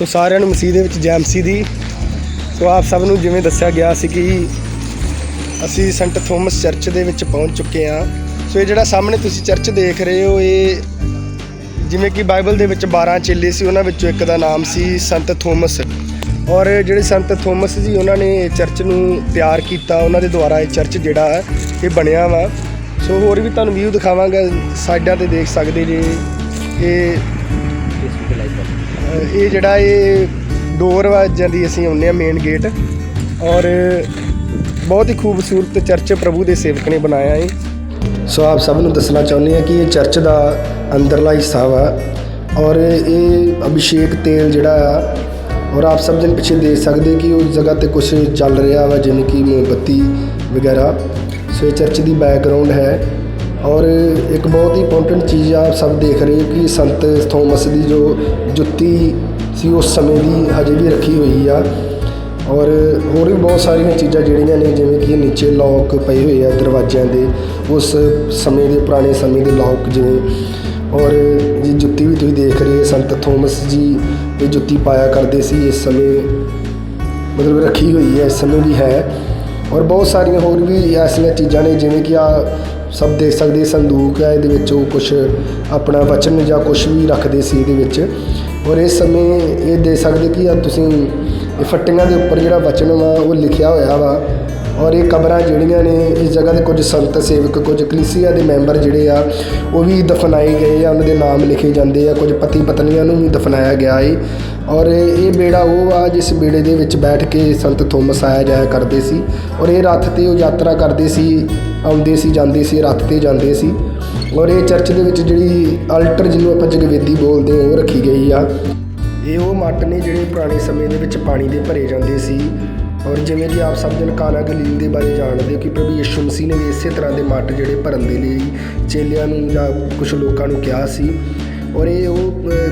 ਸੋ ਸਾਰਿਆਂ ਨੂੰ ਮਸੀਹ ਦੇ ਵਿੱਚ ਜੈ ਮਸੀਹ ਦੀ। ਸੋ ਆਪ ਸਭ ਨੂੰ ਜਿਵੇਂ ਦੱਸਿਆ ਗਿਆ ਸੀ ਕਿ ਅਸੀਂ ਸੰਟ ਥੋਮਸ ਚਰਚ ਦੇ ਵਿੱਚ ਪਹੁੰਚ ਚੁੱਕੇ ਹਾਂ। ਸੋ ਇਹ ਜਿਹੜਾ ਸਾਹਮਣੇ ਤੁਸੀਂ ਚਰਚ ਦੇਖ ਰਹੇ ਹੋ, ਇਹ ਜਿਵੇਂ ਕਿ ਬਾਈਬਲ ਦੇ ਵਿੱਚ 12 ਚੇਲੇ ਸੀ, ਉਹਨਾਂ ਵਿੱਚੋਂ ਇੱਕ ਦਾ ਨਾਮ ਸੀ ਸੰਤ ਥੋਮਸ। ਔਰ ਜਿਹੜੇ ਸੰਤ ਥੋਮਸ ਜੀ, ਉਹਨਾਂ ਨੇ ਇਹ ਚਰਚ ਨੂੰ ਤਿਆਰ ਕੀਤਾ, ਉਹਨਾਂ ਦੇ ਦੁਆਰਾ ਇਹ ਚਰਚ ਜਿਹੜਾ ਹੈ, ਇਹ ਬਣਿਆ ਵਾ। ਸੋ ਹੋਰ ਵੀ ਤੁਹਾਨੂੰ ਵਿਊ ਦਿਖਾਵਾਂਗਾ, ਸਾਈਡਾਂ ਤੇ ਦੇਖ ਸਕਦੇ ਜੀ ਇਹ ਅ, ਇਹ ਜਿਹੜਾ ਇਹ ਡੋਰ ਵਾ ਜਾਂਦੀ ਅਸੀਂ ਆਉਂਦੇ ਆ ਮੇਨ ਗੇਟ ਔਰ ਬਹੁਤ ਹੀ ਖੂਬਸੂਰਤ ਚਰਚ ਪ੍ਰਭੂ ਦੇ ਸੇਵਕ ਨੇ ਬਣਾਇਆ ਹੈ ਸੋ ਆਪ ਸਭ ਨੂੰ ਦੱਸਣਾ ਚਾਹੁੰਦੇ ਆ ਕਿ ਇਹ ਚਰਚ ਦਾ ਅੰਦਰਲਾ ਹਿੱਸਾ ਵਾ। ਔਰ ਇਹ ਅਭਿਸ਼ੇਕ ਤੇਲ ਜਿਹੜਾ ਆ ਔਰ ਆਪ ਸਭ ਜਨ ਪਿੱਛੇ ਦੇਖ ਸਕਦੇ ਕਿ ਉਸ ਜਗ੍ਹਾ ਤੇ ਕੁਝ ਚੱਲ ਰਿਹਾ ਵਾ ਜਿਵੇਂ ਕਿ ਮੋਮਬੱਤੀ ਵਗੈਰਾ। ਸੋ ਇਹ ਚਰਚ ਦੀ ਬੈਕਗ੍ਰਾਉਂਡ ਹੈ। ਔਰ ਇੱਕ ਬਹੁਤ ਹੀ ਇੰਪੋਰਟੈਂਟ ਚੀਜ਼ ਆਪ ਸਭ ਦੇਖ ਰਹੇ ਹੋ ਕਿ ਸੰਤ ਥੋਮਸ ਦੀ ਜੋ ਜੁੱਤੀ ਸੀ, ਉਸ ਸਮੇਂ ਦੀ ਹਜੇ ਵੀ ਰੱਖੀ ਹੋਈ ਆ। ਔਰ ਹੋਰ ਵੀ ਬਹੁਤ ਸਾਰੀਆਂ ਚੀਜ਼ਾਂ ਜਿਹੜੀਆਂ ਨੇ, ਜਿਵੇਂ ਕਿ ਨੀਚੇ ਲੌਕ ਪਏ ਹੋਏ ਆ ਦਰਵਾਜ਼ਿਆਂ ਦੇ, ਉਸ ਸਮੇਂ ਦੇ, ਪੁਰਾਣੇ ਸਮੇਂ ਦੇ ਲੌਕ ਜਿਵੇਂ। ਔਰ ਜੀ ਜੁੱਤੀ ਵੀ ਤੁਸੀਂ ਦੇਖ ਰਹੇ ਸੰਤ ਥੋਮਸ ਜੀ ਇਹ ਜੁੱਤੀ ਪਾਇਆ ਕਰਦੇ ਸੀ, ਇਸ ਸਮੇਂ ਮਤਲਬ ਰੱਖੀ ਹੋਈ ਹੈ, ਇਸ ਸਮੇਂ ਵੀ ਹੈ। ਔਰ ਬਹੁਤ ਸਾਰੀਆਂ ਹੋਰ ਵੀ ਐਸੀਆਂ ਚੀਜ਼ਾਂ ਨੇ, ਜਿਵੇਂ ਕਿ ਆ ਸਭ ਦੇਖ ਸਕਦੇ ਸੰਦੂਕ ਹੈ ਇਹਦੇ ਵਿੱਚ ਉਹ ਕੁਝ ਆਪਣਾ ਵਚਨ ਜਾਂ ਕੁਝ ਵੀ ਰੱਖਦੇ ਸੀ ਇਹਦੇ ਵਿੱਚ। ਔਰ ਇਸ ਸਮੇਂ ਇਹ ਦੇਖ ਸਕਦੇ ਕਿ ਆ ਤੁਸੀਂ ਇਹ ਫੱਟੀਆਂ ਦੇ ਉੱਪਰ ਜਿਹੜਾ ਵਚਨ ਵਾ, ਉਹ ਲਿਖਿਆ ਹੋਇਆ ਵਾ। ਔਰ ਇਹ ਕਬਰਾਂ ਜਿਹੜੀਆਂ ਨੇ, ਇਸ ਜਗ੍ਹਾ ਦੇ ਕੁਝ ਸੰਤ ਸੇਵਕ, ਕੁਝ ਕਲੀਸਿਆ ਦੇ ਮੈਂਬਰ ਜਿਹੜੇ ਆ, ਉਹ ਵੀ ਦਫਨਾਏ ਗਏ ਆ, ਉਹਨਾਂ ਦੇ ਨਾਮ ਲਿਖੇ ਜਾਂਦੇ ਆ, ਕੁਝ ਪਤੀ ਪਤਨੀਆਂ ਨੂੰ ਵੀ ਦਫਨਾਇਆ ਗਿਆ ਏ। ਔਰ ਇਹ ਬੇੜਾ ਉਹ ਆ, ਜਿਸ ਬੇੜੇ ਦੇ ਵਿੱਚ ਬੈਠ ਕੇ ਸੰਤ ਥੋਮਸ ਆਇਆ ਜਾਇਆ ਕਰਦੇ ਸੀ। ਔਰ ਇਹ ਰੱਥ ਤੇ ਉਹ ਯਾਤਰਾ ਕਰਦੇ ਸੀ। ਆਉਂਦੇ ਸੀ, ਜਾਂਦੇ ਸੀ ਰੱਥ ਤੇ ਜਾਂਦੇ ਸੀ। ਔਰ ਇਹ ਚਰਚ ਦੇ ਵਿੱਚ ਜਿਹੜੀ ਅਲਟਰ ਜਿਹਨੂੰ ਆਪਾਂ ਜਗਵੇਦੀ ਬੋਲਦੇ ਹਾਂ, ਉਹ ਰੱਖੀ ਗਈ ਆ। ਇਹ ਉਹ ਮੱਟ ਨੇ ਜਿਹੜੇ ਪੁਰਾਣੇ ਸਮੇਂ ਦੇ ਵਿੱਚ ਪਾਣੀ ਦੇ ਭਰੇ ਜਾਂਦੇ ਸੀ। ਔਰ ਜਿਵੇਂ ਕਿ ਆਪ ਸਭ ਜਨ ਕਾਨਾ ਗਲੀਲ ਦੇ ਬਾਰੇ ਜਾਣਦੇ ਹੋ ਕਿ ਪ੍ਰਭੂ ਯਿਸੂ ਮਸੀਹ ਨੇ ਵੀ ਇਸੇ ਤਰ੍ਹਾਂ ਦੇ ਮੱਟ ਜਿਹੜੇ ਭਰਨ ਦੇ ਲਈ ਚੇਲਿਆਂ ਨੂੰ ਜਾਂ ਕੁਝ ਲੋਕਾਂ ਨੂੰ ਕਿਹਾ ਸੀ। ਔਰ ਇਹ ਉਹ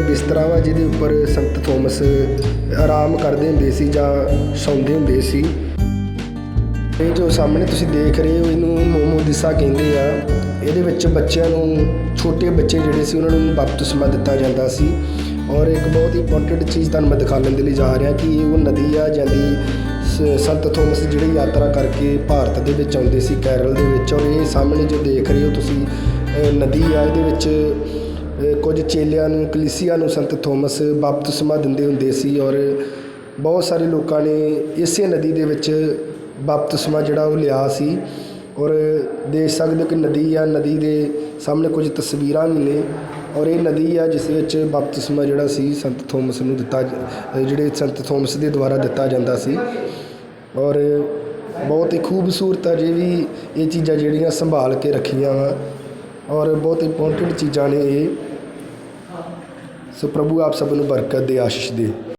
ਬਿਸਤਰਾ ਵਾ ਜਿਹਦੇ ਉੱਪਰ ਸੰਤ ਥੋਮਸ ਆਰਾਮ ਕਰਦੇ ਹੁੰਦੇ ਸੀ ਜਾਂ ਸੌਂਦੇ ਹੁੰਦੇ ਸੀ। ਇਹ ਜੋ ਸਾਹਮਣੇ ਤੁਸੀਂ ਦੇਖ ਰਹੇ ਹੋ, ਇਹਨੂੰ ਮੋਮੋ ਦਿਸਾ ਕਹਿੰਦੇ ਆ। ਇਹਦੇ ਵਿੱਚ ਬੱਚਿਆਂ ਨੂੰ, ਛੋਟੇ ਬੱਚੇ ਜਿਹੜੇ ਸੀ, ਉਹਨਾਂ ਨੂੰ ਬਪਤਿਸਮਾ ਦਿੱਤਾ ਜਾਂਦਾ ਸੀ। ਔਰ ਇੱਕ ਬਹੁਤ ਹੀ ਇੰਪੋਰਟੈਂਟ ਚੀਜ਼ ਤੁਹਾਨੂੰ ਮੈਂ ਦਿਖਾਉਣ ਦੇ ਲਈ ਜਾ ਰਿਹਾ ਕਿ ਇਹ ਉਹ ਨਦੀ ਆ, ਜਾਂਦੀ ਸੰਤ ਥੋਮਸ ਜਿਹੜੀ ਯਾਤਰਾ ਕਰਕੇ ਭਾਰਤ ਦੇ ਵਿੱਚ ਆਉਂਦੇ ਸੀ, ਕੇਰਲ ਦੇ ਵਿੱਚ। ਔਰ ਇਹ ਸਾਹਮਣੇ ਜੋ ਦੇਖ ਰਹੇ ਹੋ ਤੁਸੀਂ ਨਦੀ ਆ, ਇਹਦੇ ਵਿੱਚ ਕੁਝ ਚੇਲਿਆਂ ਨੂੰ, ਕਲੀਸੀਆ ਨੂੰ ਸੰਤ ਥੋਮਸ ਬਪਤਿਸਮਾ ਦਿੰਦੇ ਹੁੰਦੇ ਸੀ। ਔਰ ਬਹੁਤ ਸਾਰੇ ਲੋਕਾਂ ਨੇ ਇਸੇ ਨਦੀ ਦੇ ਵਿੱਚ ਬਪਤਿਸਮਾ ਜਿਹੜਾ ਉਹ ਲਿਆ ਸੀ ਔਰ ਦੇਖ ਸਕਦੇ ਹੋ ਕਿ ਨਦੀ ਆ, ਨਦੀ ਦੇ ਸਾਹਮਣੇ ਕੁਝ ਤਸਵੀਰਾਂ ਵੀ ਨੇ ਔਰ ਇਹ ਨਦੀ ਆ, ਜਿਸ ਵਿੱਚ ਬਪਤਿਸਮਾ ਜਿਹੜਾ ਸੀ, ਸੰਤ ਥੋਮਸ ਨੂੰ ਦਿੱਤਾ ਜਿਹੜੇ ਸੰਤ ਥੋਮਸ ਦੇ ਦੁਆਰਾ ਦਿੱਤਾ ਜਾਂਦਾ ਸੀ। ਔਰ ਬਹੁਤ ਹੀ ਖੂਬਸੂਰਤ ਆ, ਜੇ ਵੀ ਇਹ ਚੀਜ਼ਾਂ ਜਿਹੜੀਆਂ ਸੰਭਾਲ ਕੇ ਰੱਖੀਆਂ ਵਾ ਔਰ ਬਹੁਤ ਇੰਪੋਰਟੈਂਟ ਚੀਜ਼ਾਂ ਨੇ ਇਹ। ਸੋ ਪ੍ਰਭੂ ਆਪ ਸਭ ਨੂੰ ਬਰਕਤ ਦੇ, ਆਸ਼ੀਸ਼ ਦੇ।